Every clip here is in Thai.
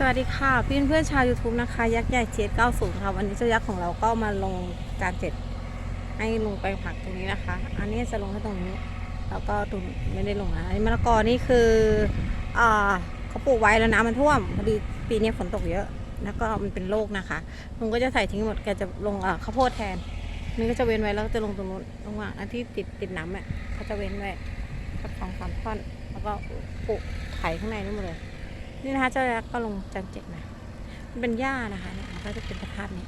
สวัสดีค่ะเพื่อนเพื่อนชาว YouTube นะคะ ยักษ์ใหญ่เจ็ดเก้าศูนย์ค่ะ วันนี้เจ้ายักษ์ของเราก็มาลงจานเจ็ดให้ลงไปผักตรงนี้นะคะ อันนี้จะลงแค่ตรงนี้ แล้วก็ตรงนี้ไม่ได้ลงนะอันนี้มะละกอนี่คืออ่าเขาปลูกไว้แล้วน้ำมันท่วมพอดีปีนี้ฝนตกเยอะ แล้วก็มันเป็นโรคนะคะลุงก็จะใส่ทิ้งหมดแกจะลงอ่าข้าวโพดแทนนี่ก็จะเว้นไว้แล้วก็จะลงตรงนู้นระหว่างอันที่ติดติดน้ำอะเขาจะเว้นไว้สักสองสามท่อนแล้วก็ปลูกไข่ข้างในนู่นหมดเลย นี่นะคะเจ้ายักษ์ก็ลงจานเจ็ดนะมันเป็นหญ้านะคะเนี่ยมันก็จะเป็นสภาพนี้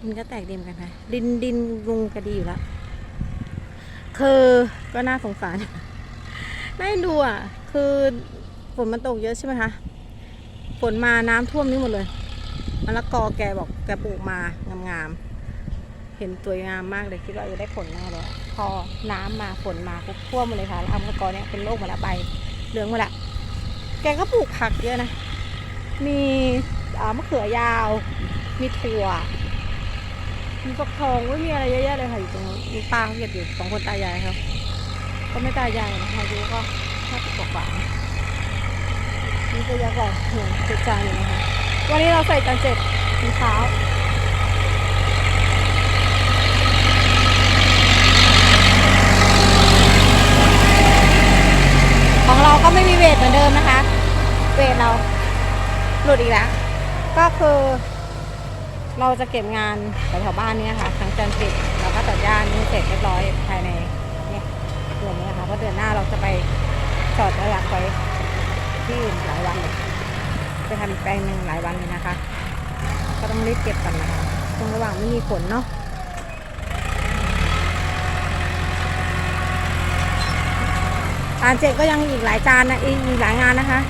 ดินก็แตกดินกันไปดินดินลุงก็ดีอยู่แล้วคือก็น่าสงสารน่าดูอะคือฝนมันตกเยอะใช่ไหมคะฝนมาน้ำท่วมนี่หมดเลยมะละกอแกบอกแกปลูกมางามๆเห็นตัวยงามมากเลยคิดว่าจะได้ผลแน่เลยพอน้ำมาฝนมาปุ๊บท่วมหมดเลยค่ะแล้วมะละกอเนี่ยเป็นโรคหมาละใบเหลืองหมาละ แกก็ปลูกผักเยอะนะ มีมะเขือยาว มีถั่ว มีฟักทองไม่มีอะไรเยอะแยะเลยค่ะอยู่ตรงนู้นมีป้าเขาเก็บอยู่สองคนตายายเขาก็ไม่ตายายนะอายุก็ห้าสิบกว่าๆนี่ก็ยักษ์บอกเหมือนเจ็ดจานอยู่นะคะ วันนี้เราใส่จานเจ็ดมีเช้า ของเราก็ไม่มีเวทเหมือนเดิมนะคะ เวทเรา หลุดอีกแล้ว ก็คือ เราจะเก็บงานแถวๆบ้านนี้ค่ะ ทั้งจันทร์ปิดแล้วก็ตัดหญ้านี่เสร็จเรียบร้อยภายในเนี่ยเดือนนี้นะคะเพราะเดือนหน้าเราจะไปจอดระยะไว้ที่อื่นหลายวันเลยไปทำแปลงหนึ่งหลายวันเลยนะคะ ก็ต้องรีบเก็บกันนะคะช่วงระหว่างไม่มีฝนเนาะจานเจ็ดก็ยังอีกหลายจานนะอีกหลายงานนะคะ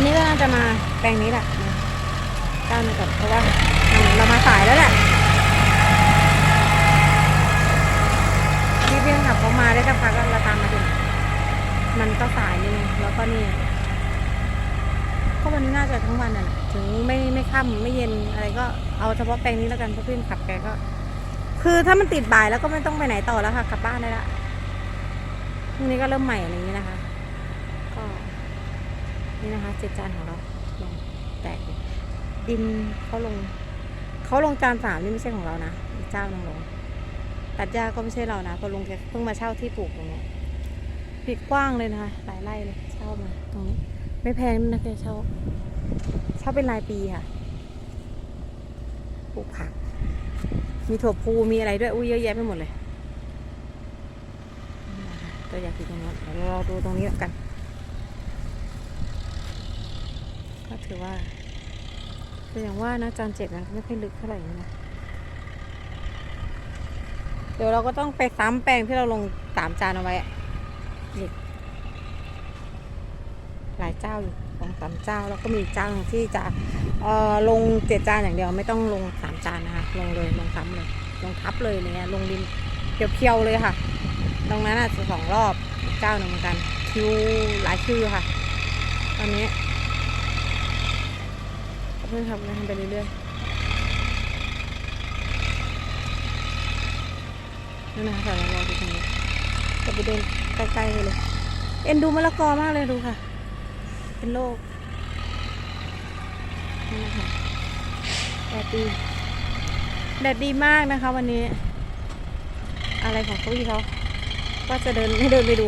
วันนี้ก็น่าจะมาแปลงนี้แหละนะเจ้าหนึงก่อนเพราะว่าเรามาสายแล้วแหละพี่เพียงขับเขามาได้สักพักก็เราตามมาถึงมันก็สายนึงแล้วก็นี่ก็วันนี้น่าจะทั้งวันน่ะถึงไม่ไม่ค่ำไม่เย็นอะไรก็เอาเฉพาะแปลงนี้แล้วกันเพราะพี่ขับแกก็ คือถ้ามันติดบ่ายแล้วก็ไม่ต้องไปไหนต่อแล้วค่ะกลับบ้านได้ละพรุ่งนี้ก็เริ่มใหม่อะไรอย่างนี้นะคะก็ นี่นะคะเจ็ดจานของเราลงแตกดินเขาลงเขาลงจานสามนี่ไม่ใช่ของเรานะเจ้าหนึงลงตัดหญ้าก็ไม่ใช่เรานะเพอลงแกเพิ่งมาเช่าที่ปลูกตรงนี้ผิดกว้างเลยนะคะหลายไร่เลยเช่ามาตรงนี้ ไม่แพงนะแกเช่าเช่าเป็นรายปีค่ะปลูกผัก มีถั่วพูมีอะไรด้วยอุ้ยเยอะแยะไปหมดเลยตัวอยากอยู่ตรงนั้นเดี๋ยวเราดูตรงนี้ล้วกัน ก็ถือว่าคืออย่างว่านะจานเจ็ดนะไม่ค่อยลึกเท่าไหร่นะเดี๋ยวเราก็ต้องไปซ้ำแปลงที่เราลงสามจานเอาไว้อีกหลายเจ้าอยู่สองสามเจ้าแล้วก็มีเจ้างที่จะเอ่อลงเจ็ดจานอย่างเดียวไม่ต้องลงสามจานนะคะลงเลยลงซ้ำเลย ลงทับเลยเงี้ยลงดินเพียวๆเลยค่ะ ตรงนั้นอะสองรอบเจ้าหนึ่งเหมือนกัน คิวหลายคิวอค่ะ ตอนนี้ เพิ่งทำงานไปเรื่อยๆนั่นนะคะเรารอดูตรงนี้จะไปเดินใกล้ๆไปเลย เอ็นดูมะละกอมากเลยดูค่ะ เป็นโรคนี่นะคะแดดดีแดดดีมากนะคะวันนี้ อะไรของเขาอีเขาก็จะเดินไม่เดินไปดู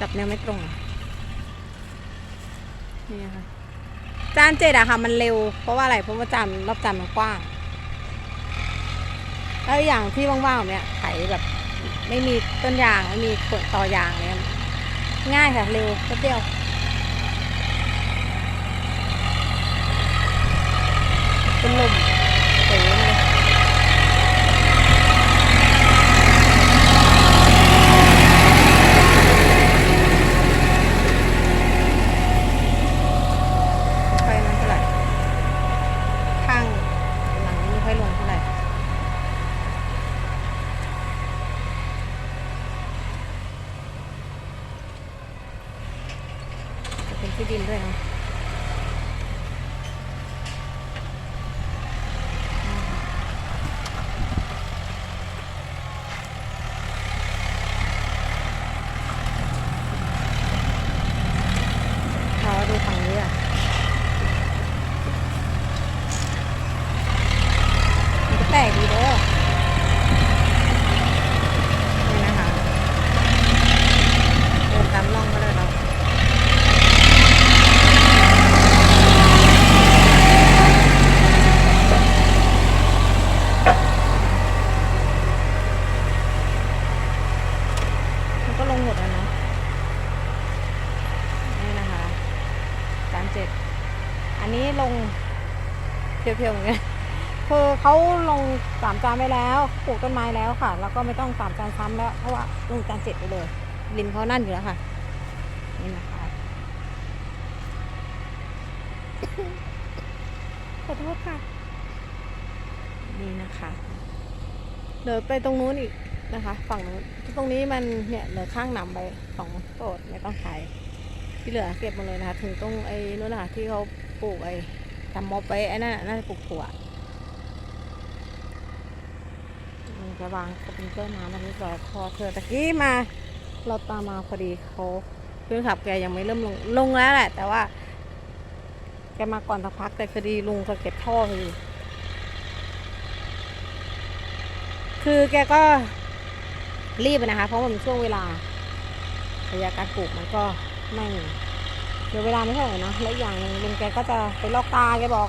จับแนวไม่ตรงอะ นี่ค่ะ จานเจ็ดอะค่ะ มันเร็ว เพราะว่าอะไร เพราะว่าจานรอบจานมันกว้าง แล้วอย่างที่ว่างๆเนี่ยไถแบบ ไม่มีต้นยาง ไม่มีต่อยางเนี่ยง่ายค่ะ เร็วแป๊บเดียว เป็นลมเป๋เลยไม่ค่อยนั่นเท่าไหร่ ข้างหลังนี้ไม่ค่อยลงเท่าไหร่ จะเป็นที่ดินด้วยเนาะ อันนี้ลงเพียวๆเหมือนกันคือเขาลงสามจานไปแล้วปลูกต้นไม้แล้วค่ะ แล้วก็ไม่ต้องสามจานซ้ำแล้ว เพราะว่าลงจานเจ็ดไปเลยลินเขานั่นอยู่แล้วค่ะ นี่นะคะขอโทษค่ะ นี่นะคะ เดี๋ยวไปตรงนู้นอีกนะคะ ฝั่งนู้นตรงนี้มันเนี่ยเหลือข้างนำไปสองโตดไม่ต้องใช้ ที่เหลือเก็บหมาเลยนะคะ ถึงตรงไอ้นู้นนะคะที่เขาปลูกไอ้ทำมอบไปไอ้นั่นน่ะน่าจะปลูกถั่วจะวางสปริงเกอร์น้ำมันเรียบร้อยพอเธอตะกี้มา เราตามมาพอดีเขาเพื่อนขับแกยังไม่เริ่มลงลงแล้วแหละ แต่ว่า แกมาก่อนสักพักแต่คดีลุงก็เก็บท่อพอดีคือแกก็รีบนะคะ เพราะมันช่วงเวลาระยะการปลูกมันก็ ไม่เดี๋ยวเวลาไม่เท่าไหร่นะและอีกอย่างหนึ่งลุงแกก็จะไปลอกตาแกบอก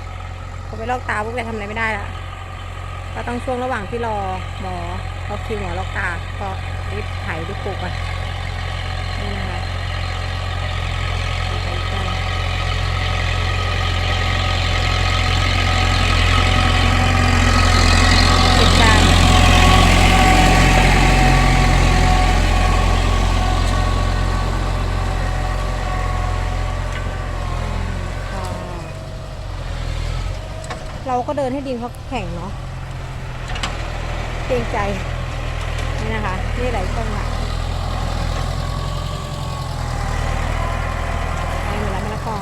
พอไปลอกตาพวกแกทำอะไรไม่ได้ละก็ต้องช่วงระหว่างที่รอหมอรอคิวหมอลอกตาก็รีบไถรีบปลูกไปนี่นะคะไปกันติดตาม ค่ะเรา ก็เดินให้ดินเขาแข่งเนาะเกรงใจ นี่นะคะ นี่หลายช่องละไปหมดแล้วมะละกอ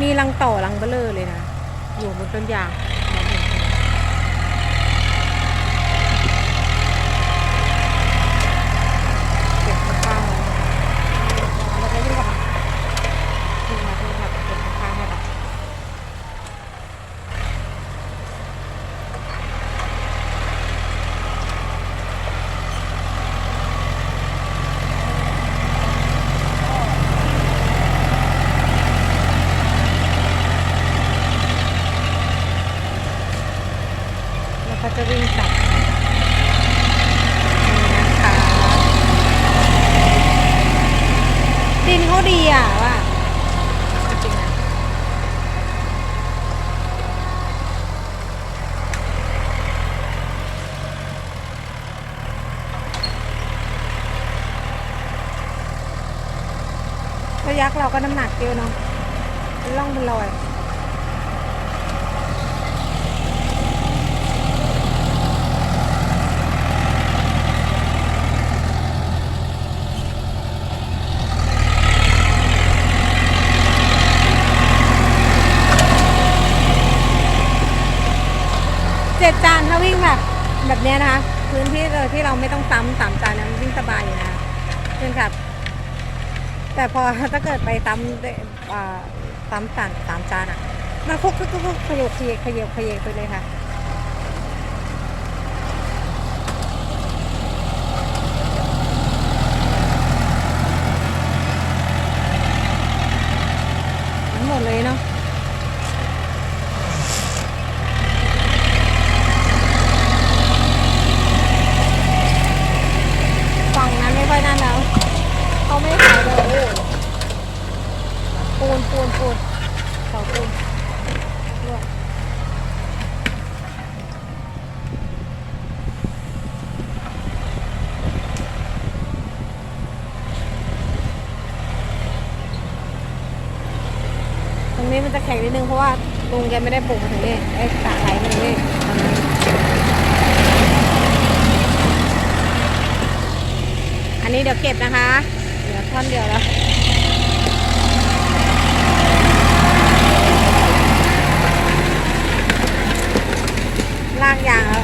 มีรังต่อรังเบลเลอร์เลยนะ อยู่บนต้นยางเราเห็นกัน เก็บข้างๆเลยเราจะวิ่งกลับมาวิ่งมาวิ่งมาเก็บข้างๆให้แบบแล้วก็ จะวิ่งกลับนี่นะคะดินเขาดีอะว่าจริงๆนะก็ยักษ์เราก็น้ำหนักเยอะเนาะเป็นร่องเป็นรอย จ็ดจานถ้าวิ่งแบบแบบนี้นะคะ พื้นที่เลยที่เราไม่ต้องซ้ำสามจานเนะมันวิ่งสบายอยู่นะเช่นครับ แต่พอถ้าเกิดไปซ้ำอ่าซ้ำสามสามจานอะ มันคุกคุกคุกคุกขยบขยบขยบขยบไปเลยค่ะ ทั้งหมดเลยเนาะ ฝั่งนั้นไม่ค่อยนั่นแล้ว เขาไม่ขายเลยปูนปูนปูนเสาปูนด้วยตรงนี้มั ดนึงเพราะว่าลุงแกไม่ได้ปลูกมาถึงนี่ไอ้สาไหลมาถึงนี่อันนี้เดี๋ยวเก็บนะคะเหลือท่อนเดียวแล้วลากยางแล้ว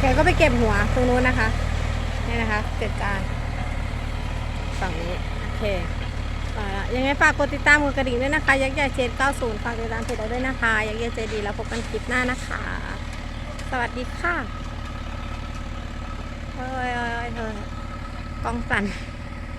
แกก็ไปเก็บหัวตรงนู้นนะคะนี่นะคะเจ็ดจานฝั่งนี้โอเคไปละยังไงฝากกดติดตามกดกระดิ่งด้วยนะคะ ยักษ์ใหญ่เจ็ดเก้าศูนย์ฝากติดตามเพจเราด้วยนะคะ ยักษ์ใหญ่เจดีแล้วพบกันคลิปหน้านะคะ สวัสดีค่ะเอ้ยเอ้ยเอ้ยเธอกองสั่น